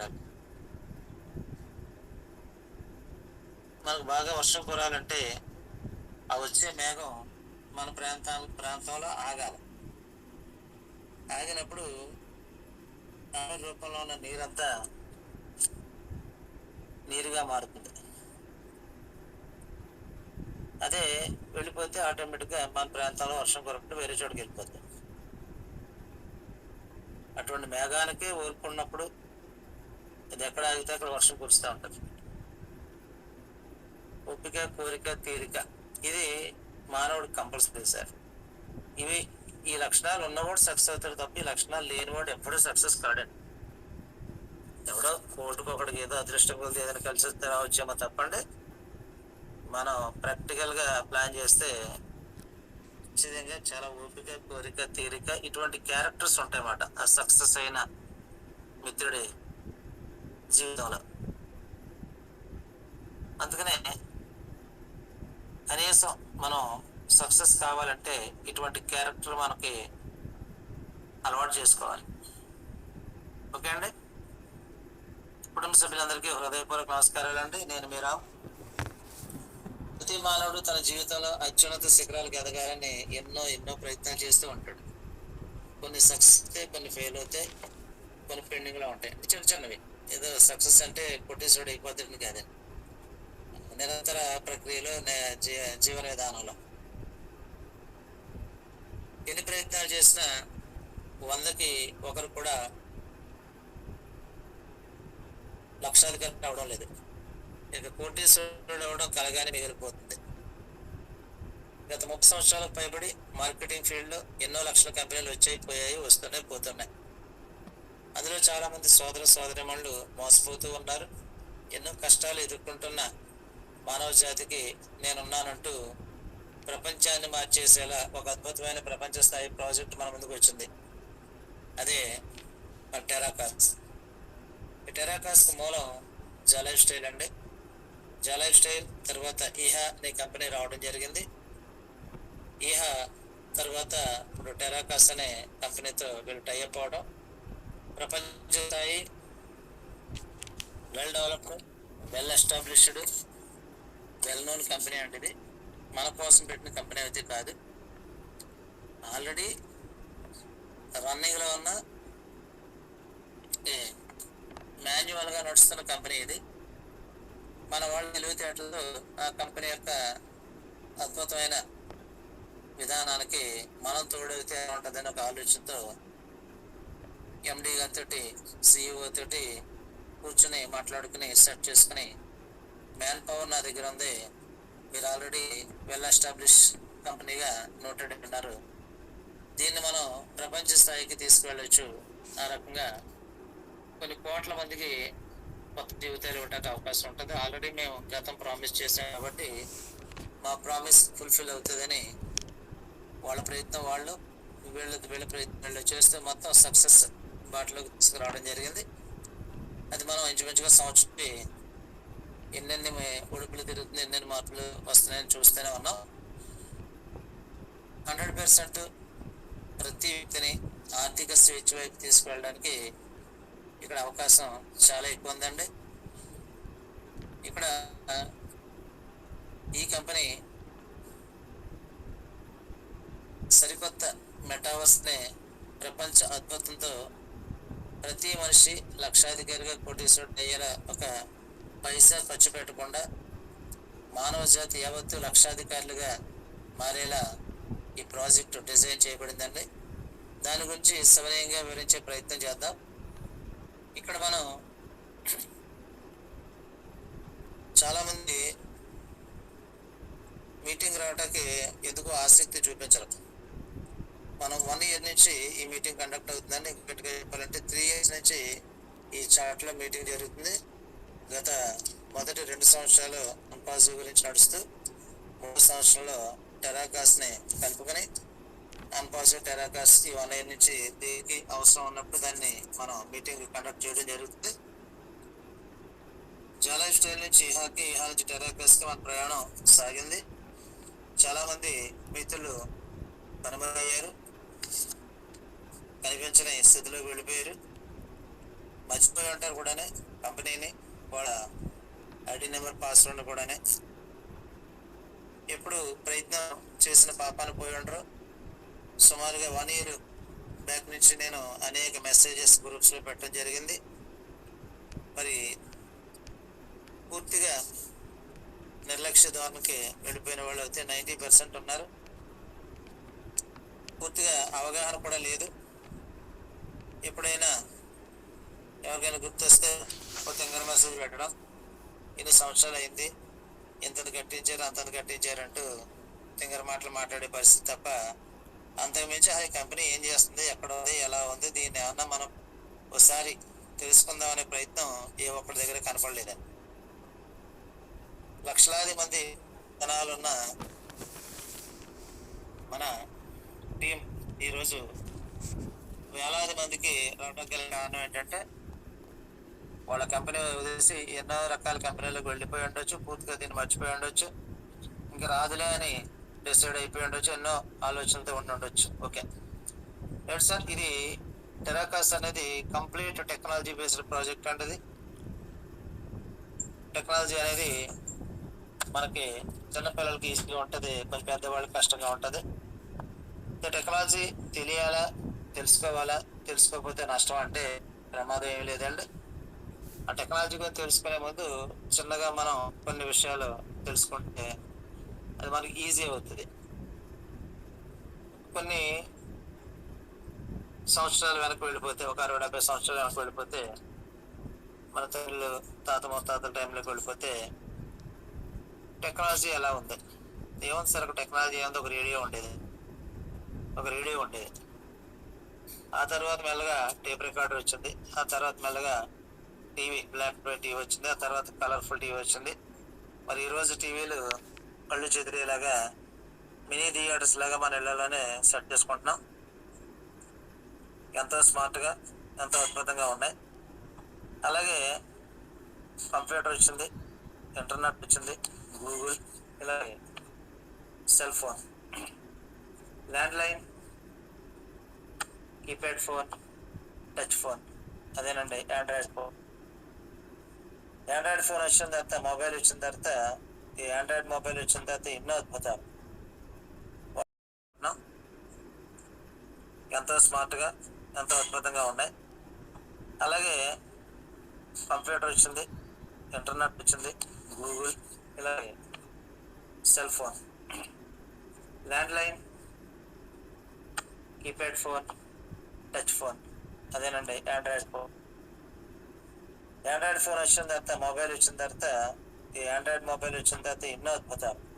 ఉండాలి మనకు బాగా వర్షం కురాలంటే ఆ వచ్చే మేఘం మన ప్రాంతాల ప్రాంతంలో ఆగాలి. ఆగినప్పుడు రూపంలో ఉన్న నీరంతా నీరుగా మారుతుంది. అదే వెళ్ళిపోతే ఆటోమేటిక్గా మన ప్రాంతంలో వర్షం కురపడి వేరే చోటుకి వెళ్ళిపోతుంది. అటువంటి మేఘానికి ఊరుకున్నప్పుడు ఇది ఎక్కడ ఆగితే అక్కడ వర్షం కురుస్తూ ఉంటుంది. ఓపిక కోరిక తీరిక ఇది మానవుడికి కంపల్సరీ సార్. ఇవి ఈ లక్షణాలు ఉన్నవాడు సక్సెస్ అవుతాడు తప్ప ఈ లక్షణాలు లేనివాడు ఎప్పుడూ సక్సెస్ కాడండి ఎవడో కోర్టుకు ఒకటి ఏదో అదృష్టం కొద్ది ఏదైనా కలిసి వస్తే రావచ్చేమో తప్పండి. మనం ప్రాక్టికల్గా ప్లాన్ చేస్తే ఖచ్చితంగా చాలా ఓపిక కోరిక తీరిక ఇటువంటి క్యారెక్టర్స్ ఉంటాయన్నమాట. ఆ సక్సెస్ అయిన మిత్రుడి జీవితంలో. అందుకనే కనీసం మనం సక్సెస్ కావాలంటే ఇటువంటి క్యారెక్టర్ మనకి అలవాటు చేసుకోవాలి. ఓకే అండి? కుటుంబ సభ్యులందరికీ హృదయపూర్వక నమస్కారాలు అండి నేను మీరా ప్రతి మానవుడు తన జీవితంలో అత్యున్నత శిఖరాలకు ఎదగాలని ఎన్నో ఎన్నో ప్రయత్నాలు చేస్తూ ఉంటాడు. కొన్ని సక్సెస్ అయితే కొన్ని ఫెయిల్ అవుతాయి కొన్ని పెండింగ్లో ఉంటాయి. చిన్న చిన్నవి. ఏదో సక్సెస్ అంటే కొట్టేసాడు అయిపోతుంది కాదు. నిరంతర ప్రక్రియలో జీవన విధానంలో ఎన్ని ప్రయత్నాలు చేసినా వందకి ఒకరు కూడా లక్షాధికారి అవడం లేదు. ఇక కోటీశ్వరుడు అవడం కలగానే మిగిలిపోతుంది. గత ముప్పై సంవత్సరాలకు పైబడి మార్కెటింగ్ ఫీల్డ్లో ఎన్నో లక్షల కంపెనీలు వచ్చాయి పోయాయి వస్తున్నాయి పోతున్నాయి. అందులో చాలా మంది సోదర సోదరిమణులు మోసపోతూ ఉన్నారు. ఎన్నో కష్టాలు ఎదుర్కొంటున్న మానవ జాతికి నేనున్నానంటూ ప్రపంచాన్ని మార్చేసేలా ఒక అద్భుతమైన ప్రపంచ స్థాయి ప్రాజెక్ట్ మన ముందుకు వచ్చింది. అదే మన టెరాకాస్ ఈ టెరాకాస్ మూలం జలైఫ్ స్టైల్ అండి. జలైఫ్ స్టైల్ తర్వాత ఈహా అనే కంపెనీ రావడం జరిగింది. ఈహా తర్వాత ఇప్పుడు టెరాకాస్ అనే కంపెనీతో వీళ్ళు టైఅప్ అవడం. ప్రపంచ స్థాయి well developed well established well known company అంటే ఇది మన కోసం పెట్టిన కంపెనీ అయితే కాదు. ఆల్రెడీ రన్నింగ్లో ఉన్న మాన్యువల్గా నడుస్తున్న కంపెనీ ఇది. మన వాళ్ళ తెలివితేటలతో ఆ కంపెనీ యొక్క అద్భుతమైన విధానానికి మనం తోడైతే ఉంటుందని ఒక ఆలోచనతో ఎండి గారితో సిఇఓ తోటి కూర్చుని మాట్లాడుకుని సెట్ చేసుకుని మ్యాన్ పవర్ నా దగ్గర ఉంది. మీరు ఆల్రెడీ వెల్ ఎస్టాబ్లిష్ కంపెనీగా నోటెడ్ ఉన్నారు. దీన్ని మనం ప్రపంచ స్థాయికి తీసుకువెళ్ళొచ్చు. ఆ రకంగా కొన్ని కోట్ల మందికి కొత్త జీవితాలు ఇవ్వడానికి అవకాశం ఉంటుంది. ఆల్రెడీ మేము గతం ప్రామిస్ చేసాం కాబట్టి మా ప్రామిస్ ఫుల్ఫిల్ అవుతుందని వాళ్ళ ప్రయత్నం వాళ్ళు వీళ్ళ వీళ్ళ ప్రయత్నం వీళ్ళు చేస్తే మొత్తం సక్సెస్ బాటలోకి తీసుకురావడం జరిగింది. అది మనం ఇంచుమించుగా సంవత్సరం ఎన్నెన్ని ఉడుపులు తిరుగుతుంది ఎన్నెన్ని మార్పులు వస్తున్నాయని చూస్తూనే ఉన్నాం. హండ్రెడ్ పర్సెంట్ ప్రతి వ్యక్తిని ఆర్థిక స్వేచ్ఛ వైపు తీసుకువెళ్ళడానికి ఇక్కడ అవకాశం చాలా ఎక్కువ ఉందండి. ఇక్కడ ఈ కంపెనీ సరికొత్త మెటావర్స్ని ప్రపంచ అద్భుతంతో ప్రతి మనిషి లక్షాధికారిగా కోటీశ్వరుడు అయ్యేలా ఒక పైసా ఖర్చు పెట్టకుండా మానవ జాతి యావత్తు లక్షాధికారులుగా మారేలా ఈ ప్రాజెక్ట్ డిజైన్ చేయబడిందండి. దాని గురించి సవినయంగా వివరించే ప్రయత్నం చేద్దాం. ఇక్కడ మనం చాలామంది మీటింగ్ రావడానికి ఎందుకు ఆసక్తి చూపించరు? మనం వన్ ఇయర్ నుంచి ఈ మీటింగ్ కండక్ట్ అవుతుందని ఇంకొకటిగా చెప్పాలంటే త్రీ ఇయర్స్ నుంచి ఈ చాట్లో మీటింగ్ జరుగుతుంది. గత మొదటి రెండు సంవత్సరాలు అంపాజు గురించి నడుస్తూ మూడు సంవత్సరంలో టెరాకాస్ని కలుపుకొని అంపాజు టెరాకాస్ ఈ వన్ ఇయర్ నుంచి దీనికి అవసరం ఉన్నప్పుడు దాన్ని మనం మీటింగ్ కండక్ట్ చేయడం జరుగుతుంది. జాలైఫ్ స్టైల్ నుంచి ఇహాకి ఇహా నుంచి టెరాకాస్కి మన ప్రయాణం సాగింది. చాలామంది మిత్రులు కనుమరుగయ్యారు. కనిపించని స్థితిలోకి వెళ్ళిపోయారు. మర్చిపోయి ఉంటారు కూడానే కంపెనీని వాళ్ళ ఐడి నెంబర్ పాస్వర్డ్ కూడానే. ఎప్పుడు ప్రయత్నం చేసిన పాపాన్ని పోయి ఉండరు. సుమారుగా వన్ ఇయర్ బ్యాక్ నుంచి నేను అనేక మెసేజెస్ గ్రూప్స్లో పెట్టడం జరిగింది. మరి పూర్తిగా నిర్లక్ష్య ధోరణికి వెళ్ళిపోయిన వాళ్ళు అయితే నైంటీ పర్సెంట్ ఉన్నారు. పూర్తిగా అవగాహన కూడా లేదు. ఎప్పుడైనా ఎవరికైనా గుర్తొస్తే ఒక తింగర మెసేజ్ పెట్టడం. ఇన్ని సంవత్సరాలు అయింది. ఇంతది కట్టించారు అంతది కట్టించారు అంటూ తింగర మాటలు మాట్లాడే పరిస్థితి తప్ప అంతకుమించి ఆ కంపెనీ ఏం చేస్తుంది ఎక్కడ ఉంది ఎలా ఉంది దీన్ని ఏమన్నా మనం ఒకసారి తెలుసుకుందాం అనే ప్రయత్నం ఏ ఒక్కరి దగ్గర కనపడలేదు. లక్షలాది మంది జనాలున్న మన టీం ఈరోజు వేలాది మందికి రావడం గల కారణం ఏంటంటే వాళ్ళ కంపెనీ వదిలేసి ఎన్నో రకాల కంపెనీలకు వెళ్ళిపోయి ఉండొచ్చు పూర్తిగా దీన్ని మర్చిపోయి ఉండొచ్చు ఇంకా రాదులే అని డిసైడ్ అయిపోయి ఉండొచ్చు ఎన్నో ఆలోచనలతో ఉండి ఉండొచ్చు. ఓకే. రైట్ సార్ ఇది టెరాకాస్ అనేది కంప్లీట్ టెక్నాలజీ బేస్డ్ ప్రాజెక్ట్ అంటది. టెక్నాలజీ అనేది మనకి చిన్నపిల్లలకి ఈజీగా ఉంటుంది కొంచెం పెద్దవాళ్ళకి కష్టంగా ఉంటుంది. టెక్నాలజీ తెలియాలా తెలుసుకోవాలా? తెలుసుకోకపోతే నష్టం అంటే ప్రమాదం ఏమి లేదండి. ఆ టెక్నాలజీ గురించి తెలుసుకునే ముందు చిన్నగా మనం కొన్ని విషయాలు తెలుసుకుంటే అది మనకి ఈజీ అవుతుంది. కొన్ని సంవత్సరాలు వెనక్కి వెళ్ళిపోతే ఒక అరవై డెబ్బై సంవత్సరాలు వెనక్కి వెళ్ళిపోతే మన తల్లు తాత ముత్తాతల టైంలోకి వెళ్ళిపోతే టెక్నాలజీ ఎలా ఉంది? ఏముంది సార్ ఒక టెక్నాలజీ ఏముంది? ఒక రేడియో ఉండేది. ఒక రేడియో ఉండేది ఆ తర్వాత మెల్లగా టేప్ రికార్డర్ వచ్చింది. ఆ తర్వాత మెల్లగా టీవీ బ్లాక్ అండ్ టీవీ వచ్చింది. ఆ తర్వాత కలర్ఫుల్ టీవీ వచ్చింది. మరి ఈరోజు టీవీలు కళ్ళు చెదిరేలాగా మినీ థియేటర్స్ లాగా మన ఇళ్ళలోనే సెట్ చేసుకుంటున్నాం. ఎంతో స్మార్ట్గా ఎంతో అద్భుతంగా ఉన్నాయి. అలాగే కంప్యూటర్ వచ్చింది ఇంటర్నెట్ వచ్చింది గూగుల్ ఇలాగే cell phone. Land line keypad phone touch phone అదేనండి ఆండ్రాయిడ్ ఫోన్. ఆండ్రాయిడ్ ఫోన్ వచ్చిన తర్వాత మొబైల్ వచ్చిన తర్వాత ఈ ఆండ్రాయిడ్ మొబైల్ వచ్చిన తర్వాత ఎన్నో అద్భుతాలు. ఎంతో స్మార్ట్గా ఎంతో అద్భుతంగా ఉన్నాయి. అలాగే కంప్యూటర్ వచ్చింది ఇంటర్నెట్ వచ్చింది గూగుల్ ఇలాగే cell phone. Land line keypad phone touch phone. అదేనండి ఆండ్రాయిడ్ ఫోన్. ఆండ్రాయిడ్ ఫోన్ వచ్చిన తర్వాత మొబైల్ వచ్చిన తర్వాత ఈ ఆండ్రాయిడ్ మొబైల్ వచ్చిన తర్వాత ఎన్నో అద్భుతాలు.